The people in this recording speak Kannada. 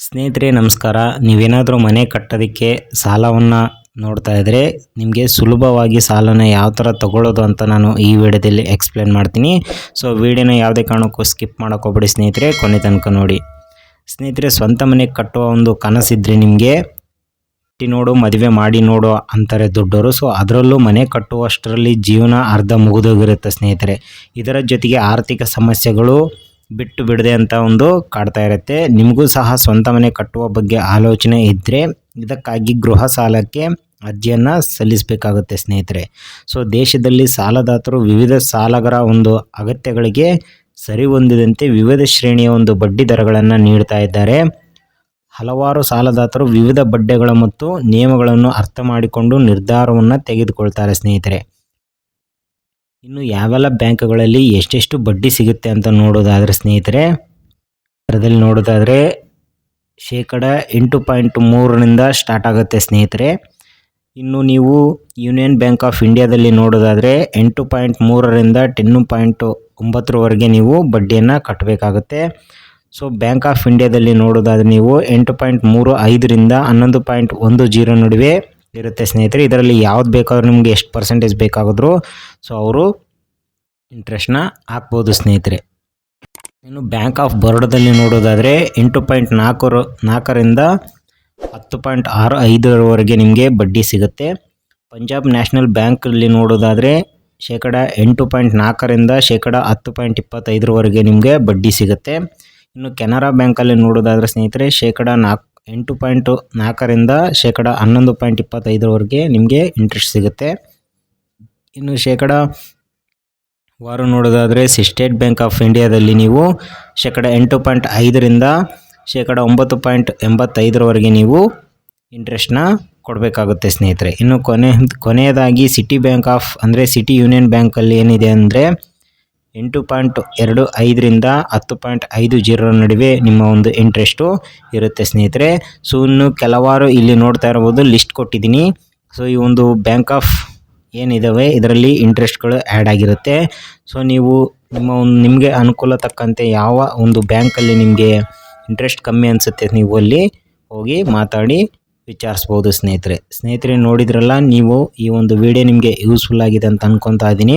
ಸ್ನೇಹಿತರೆ, ನಮಸ್ಕಾರ. ನೀವೇನಾದರೂ ಮನೆ ಕಟ್ಟೋದಕ್ಕೆ ಸಾಲವನ್ನು ನೋಡ್ತಾ ಇದ್ದರೆ ನಿಮಗೆ ಸುಲಭವಾಗಿ ಸಾಲನ ಯಾವ ಥರ ತಗೊಳ್ಳೋದು ಅಂತ ನಾನು ಈ ವಿಡಿಯೋದಲ್ಲಿ ಎಕ್ಸ್ಪ್ಲೇನ್ ಮಾಡ್ತೀನಿ. ಸೊ ವಿಡಿಯೋನ ಯಾವುದೇ ಕಾರಣಕ್ಕೂ ಸ್ಕಿಪ್ ಮಾಡೋಕೆ ಹೋಗ್ಬೇಡಿ ಸ್ನೇಹಿತರೆ, ಕೊನೆ ತನಕ ನೋಡಿ. ಸ್ನೇಹಿತರೆ, ಸ್ವಂತ ಮನೆ ಕಟ್ಟುವ ಒಂದು ಕನಸಿದ್ರೆ ನಿಮಗೆ ನೋಡು, ಮದುವೆ ಮಾಡಿ ನೋಡು ಅಂತಾರೆ ದೊಡ್ಡವರು ಸೊ ಅದರಲ್ಲೂ ಮನೆ ಕಟ್ಟುವಷ್ಟರಲ್ಲಿ ಜೀವನ ಅರ್ಧ ಮುಗಿದೋಗಿರುತ್ತೆ ಸ್ನೇಹಿತರೆ. ಇದರ ಜೊತೆಗೆ ಆರ್ಥಿಕ ಸಮಸ್ಯೆಗಳು ಬಿಟ್ಟು ಬಿಡದೆ ಅಂತ ಒಂದು ಕಾಡ್ತಾ ಇರುತ್ತೆ. ನಿಮಗೂ ಸಹ ಸ್ವಂತ ಮನೆ ಕಟ್ಟುವ ಬಗ್ಗೆ ಆಲೋಚನೆ ಇದ್ದರೆ ಇದಕ್ಕಾಗಿ ಗೃಹ ಸಾಲಕ್ಕೆ ಅರ್ಜಿಯನ್ನು ಸಲ್ಲಿಸಬೇಕಾಗುತ್ತೆ ಸ್ನೇಹಿತರೆ. ಸೊ, ದೇಶದಲ್ಲಿ ಸಾಲದಾತರು ವಿವಿಧ ಸಾಲಗರ ಒಂದು ಅಗತ್ಯಗಳಿಗೆ ಸರಿ ಹೊಂದಿದಂತೆ ವಿವಿಧ ಶ್ರೇಣಿಯ ಒಂದು ಬಡ್ಡಿ ದರಗಳನ್ನು ನೀಡ್ತಾ ಇದ್ದಾರೆ. ಹಲವಾರು ಸಾಲದಾತರು ವಿವಿಧ ಬಡ್ಡಿಗಳ ಮತ್ತು ನಿಯಮಗಳನ್ನು ಅರ್ಥ ಮಾಡಿಕೊಂಡು ನಿರ್ಧಾರವನ್ನು ತೆಗೆದುಕೊಳ್ತಾರೆ ಸ್ನೇಹಿತರೆ. ಇನ್ನು ಯಾವೆಲ್ಲ ಬ್ಯಾಂಕ್ಗಳಲ್ಲಿ ಎಷ್ಟೆಷ್ಟು ಬಡ್ಡಿ ಸಿಗುತ್ತೆ ಅಂತ ನೋಡೋದಾದರೆ ಸ್ನೇಹಿತರೆ, ಅದರಲ್ಲಿ ನೋಡೋದಾದರೆ ಶೇಕಡ ಎಂಟು ಪಾಯಿಂಟ್ ಮೂರರಿಂದ ಸ್ಟಾರ್ಟ್ ಆಗುತ್ತೆ ಸ್ನೇಹಿತರೆ. ಇನ್ನು ನೀವು ಯೂನಿಯನ್ ಬ್ಯಾಂಕ್ ಆಫ್ ಇಂಡಿಯಾದಲ್ಲಿ ನೋಡೋದಾದರೆ ಎಂಟು ಪಾಯಿಂಟ್ ಮೂರರಿಂದ ಟೆನ್ನು ಪಾಯಿಂಟ್ ಒಂಬತ್ತರವರೆಗೆ ನೀವು ಬಡ್ಡಿಯನ್ನು ಕಟ್ಟಬೇಕಾಗುತ್ತೆ ಸೊ, ಬ್ಯಾಂಕ್ ಆಫ್ ಇಂಡಿಯಾದಲ್ಲಿ ನೋಡೋದಾದರೆ ನೀವು ಎಂಟು ಪಾಯಿಂಟ್ ಮೂರು ಐದರಿಂದ ಹನ್ನೊಂದು ಪಾಯಿಂಟ್ ಒಂದು ಜೀರೋ ನಡುವೆ ಇರುತ್ತೆ ಸ್ನೇಹಿತರೆ, ಇದರಲ್ಲಿ ಯಾವ್ದು ಬೇಕಾದ್ರೂ ನಿಮಗೆ ಎಷ್ಟು ಪರ್ಸೆಂಟೇಜ್ ಬೇಕಾಗಿದ್ರು ಸೊ ಅವರು ಇಂಟ್ರೆಸ್ಟ್ನ ಹಾಕ್ಬೋದು ಸ್ನೇಹಿತರೆ. ಇನ್ನು ಬ್ಯಾಂಕ್ ಆಫ್ ಬರೋಡದಲ್ಲಿ ನೋಡೋದಾದರೆ ಎಂಟು ಪಾಯಿಂಟ್ ನಾಲ್ಕರ, ನಾಲ್ಕರಿಂದ ಹತ್ತು ಪಾಯಿಂಟ್ ಆರು ಐದರವರೆಗೆ ನಿಮಗೆ ಬಡ್ಡಿ ಸಿಗುತ್ತೆ. ಪಂಜಾಬ್ ನ್ಯಾಷನಲ್ ಬ್ಯಾಂಕಲ್ಲಿ ನೋಡೋದಾದರೆ ಶೇಕಡ ಎಂಟು ಪಾಯಿಂಟ್ ನಾಲ್ಕರಿಂದ ಶೇಕಡ ಹತ್ತು ಪಾಯಿಂಟ್ ಇಪ್ಪತ್ತೈದರವರೆಗೆ ನಿಮಗೆ ಬಡ್ಡಿ ಸಿಗುತ್ತೆ. ಇನ್ನು ಕೆನರಾ ಬ್ಯಾಂಕಲ್ಲಿ ನೋಡೋದಾದರೆ ಸ್ನೇಹಿತರೆ, ಶೇಕಡ ನಾಲ್ಕು ಎಂಟು ಪಾಯಿಂಟು ನಾಲ್ಕರಿಂದ ಶೇಕಡ ಹನ್ನೊಂದು ಪಾಯಿಂಟ್ ಇಪ್ಪತ್ತೈದರವರೆಗೆ ನಿಮಗೆ ಇಂಟ್ರೆಸ್ಟ್ ಸಿಗುತ್ತೆ. ಇನ್ನು ಶೇಕಡ ವಾರು ನೋಡೋದಾದರೆ ಸ್ಟೇಟ್ ಬ್ಯಾಂಕ್ ಆಫ್ ಇಂಡಿಯಾದಲ್ಲಿ ನೀವು ಶೇಕಡ ಎಂಟು ಪಾಯಿಂಟ್ ಐದರಿಂದ ಶೇಕಡ ಒಂಬತ್ತು ಪಾಯಿಂಟ್ ಎಂಬತ್ತೈದರವರೆಗೆ ನೀವು ಇಂಟ್ರೆಸ್ಟ್ನ ಕೊಡಬೇಕಾಗುತ್ತೆ ಸ್ನೇಹಿತರೆ. ಇನ್ನು ಕೊನೆ, ಕೊನೆಯದಾಗಿ ಸಿಟಿ ಬ್ಯಾಂಕ್ ಆಫ್ ಅಂದರೆ ಸಿಟಿ ಯೂನಿಯನ್ ಬ್ಯಾಂಕಲ್ಲಿ ಏನಿದೆ ಅಂದರೆ ಎಂಟು ಪಾಯಿಂಟ್ ಎರಡು ಐದರಿಂದ ಹತ್ತು ಪಾಯಿಂಟ್ ಐದು ಜೀರೋ ನಡುವೆ ನಿಮ್ಮ ಒಂದು ಇಂಟ್ರೆಸ್ಟು ಇರುತ್ತೆ ಸ್ನೇಹಿತರೆ. ಸೊ ಇನ್ನು ಕೆಲವಾರು ಇಲ್ಲಿ ನೋಡ್ತಾ ಇರ್ಬೋದು ಲಿಸ್ಟ್ ಕೊಟ್ಟಿದ್ದೀನಿ. ಸೊ ಈ ಒಂದು ಬ್ಯಾಂಕ್ ಆಫ್ ಏನಿದ್ದಾವೆ ಇದರಲ್ಲಿ ಇಂಟ್ರೆಸ್ಟ್ಗಳು ಆ್ಯಡ್ ಆಗಿರುತ್ತೆ. ಸೊ ನೀವು ನಿಮ್ಮ ಒಂದು, ನಿಮಗೆ ಅನುಕೂಲ ತಕ್ಕಂತೆ ಯಾವ ಒಂದು ಬ್ಯಾಂಕಲ್ಲಿ ನಿಮಗೆ ಇಂಟ್ರೆಸ್ಟ್ ಕಮ್ಮಿ ಅನಿಸುತ್ತೆ ನೀವು ಅಲ್ಲಿ ಹೋಗಿ ಮಾತಾಡಿ ವಿಚಾರಿಸ್ಬೋದು ಸ್ನೇಹಿತರೆ. ಸ್ನೇಹಿತರೆ, ನೋಡಿದ್ರಲ್ಲ, ನೀವು ಈ ಒಂದು ವಿಡಿಯೋ ನಿಮಗೆ ಯೂಸ್ಫುಲ್ ಆಗಿದೆ ಅಂತ ಅನ್ಕೊತಾ ಇದ್ದೀನಿ.